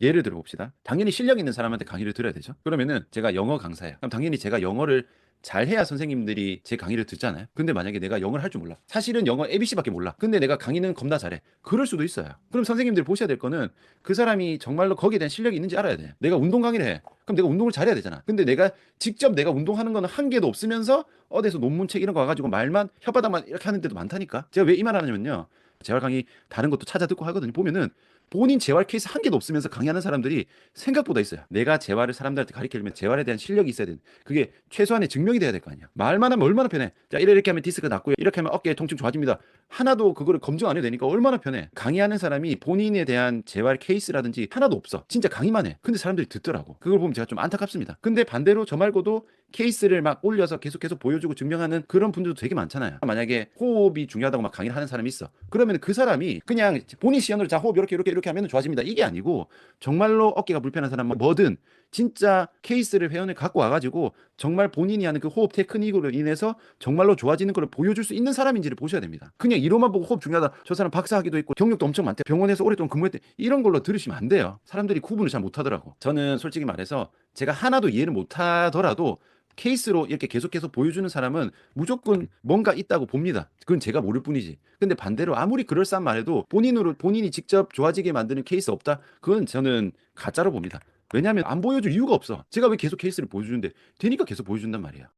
예를 들어 봅시다. 당연히 실력 있는 사람한테 강의를 들어야 되죠. 그러면은 제가 영어 강사예요. 그럼 당연히 제가 영어를 잘해야 선생님들이 제 강의를 듣잖아요. 근데 만약에 내가 영어를 할 줄 몰라. 사실은 영어 ABC밖에 몰라. 근데 내가 강의는 겁나 잘해. 그럴 수도 있어요. 그럼 선생님들이 보셔야 될 거는 그 사람이 정말로 거기에 대한 실력이 있는지 알아야 돼. 내가 운동 강의를 해. 그럼 내가 운동을 잘해야 되잖아. 근데 내가 직접 내가 운동하는 거는 한 개도 없으면서 어디서 논문책 이런 거 와가지고 말만 혓바닥만 이렇게 하는 데도 많다니까. 제가 왜 이 말 하냐면요. 재활 강의 다른 것도 찾아 듣고 하거든요. 보면은 본인 재활 케이스 한 개도 없으면서 강의하는 사람들이 생각보다 있어요. 내가 재활을 사람들한테 가르치려면 재활에 대한 실력이 있어야 되는. 그게 최소한의 증명이 돼야 될 거 아니야. 말만 하면 얼마나 편해. 자, 이렇게 하면 디스크가 낫고요. 이렇게 하면 어깨 통증 좋아집니다. 하나도 그거를 검증 안 해도 되니까 얼마나 편해. 강의하는 사람이 본인에 대한 재활 케이스라든지 하나도 없어. 진짜 강의만 해. 근데 사람들이 듣더라고. 그걸 보면 제가 좀 안타깝습니다. 근데 반대로 저 말고도 케이스를 막 올려서 계속 계속 보여주고 증명하는 그런 분들도 되게 많잖아요. 만약에 호흡이 중요하다고 막 강의를 하는 사람이 있어. 그러면 그 사람이 그냥 본인 시연으로 자 호흡 이렇게 이렇게 이렇게 하면 좋아집니다. 이게 아니고 정말로 어깨가 불편한 사람 뭐든 진짜 케이스를 회원을 갖고 와가지고 정말 본인이 하는 그 호흡 테크닉으로 인해서 정말로 좋아지는 걸 보여줄 수 있는 사람인지를 보셔야 됩니다. 그냥 이로만 보고 호흡 중요하다. 저 사람 박사학위도 있고 경력도 엄청 많대. 병원에서 오랫동안 근무했대. 이런 걸로 들으시면 안 돼요. 사람들이 구분을 잘 못하더라고. 저는 솔직히 말해서 제가 하나도 이해를 못하더라도 케이스로 이렇게 계속 계속 보여주는 사람은 무조건 뭔가 있다고 봅니다. 그건 제가 모를 뿐이지. 근데 반대로 아무리 그럴싸한 말해도 본인으로 본인이 직접 좋아지게 만드는 케이스 없다. 그건 저는 가짜로 봅니다. 왜냐하면 안 보여줄 이유가 없어. 제가 왜 계속 케이스를 보여주는데 되니까 계속 보여준단 말이야.